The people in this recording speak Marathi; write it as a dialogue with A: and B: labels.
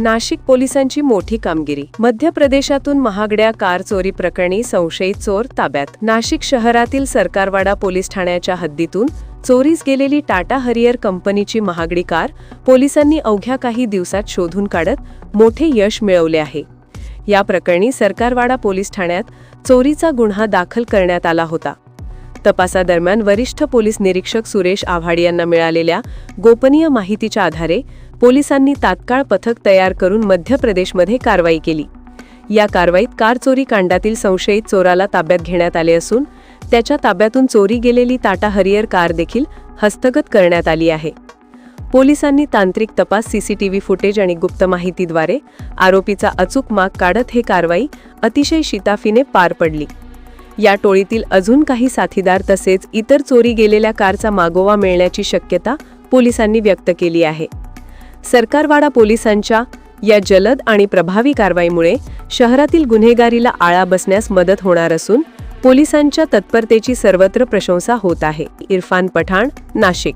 A: नाशिक पोलिसांची मोठी कामगिरी. मध्य प्रदेशातून महागड्या कार चोरी प्रकरणी संशयित चोर ताब्यात. नाशिक शहरातील सरकारवाडा पोलीस ठाण्याच्या हद्दीतून चोरीस गेलेली टाटा हरियर कंपनीची महागडी कार पोलिसांनी अवघ्या काही दिवसात शोधून काढत मोठे यश मिळवले आहे. या प्रकरणी सरकारवाडा पोलीस ठाण्यात चोरीचा गुन्हा दाखल करण्यात आला होता. तपासादरम्यान वरिष्ठ पोलीस निरीक्षक सुरेश आव्हाड यांना मिळालेल्या गोपनीय माहितीच्या आधारे पोलिसांनी तात्काळ पथक तयार करून मध्य प्रदेशमध्ये कारवाई केली. या कारवाईत कार चोरी कांडातील संशयित चोराला ताब्यात घेण्यात आले असून त्याच्या ताब्यातून चोरी गेलेली टाटा हरियर कार देखील हस्तगत करण्यात आली आहे. पोलिसांनी तांत्रिक तपास सीसीटीव्ही फुटेज आणि गुप्त माहितीद्वारे आरोपीचा अचूक माग काढत हे कारवाई अतिशय शिताफीने पार पडली. या टोळीतील अजून काही साथीदार तसेच इतर चोरी गेलेल्या कारचा मागोवा मिळण्याची शक्यता पोलिसांनी व्यक्त केली आहे. सरकारवाडा पोलिसांच्या या जलद आणि प्रभावी कारवाईमुळे शहरातील गुन्हेगारीला आळा बसण्यास मदत होणार असून पोलिसांच्या तत्परतेची सर्वत्र प्रशंसा होत आहे. इरफान पठाण नाशिक.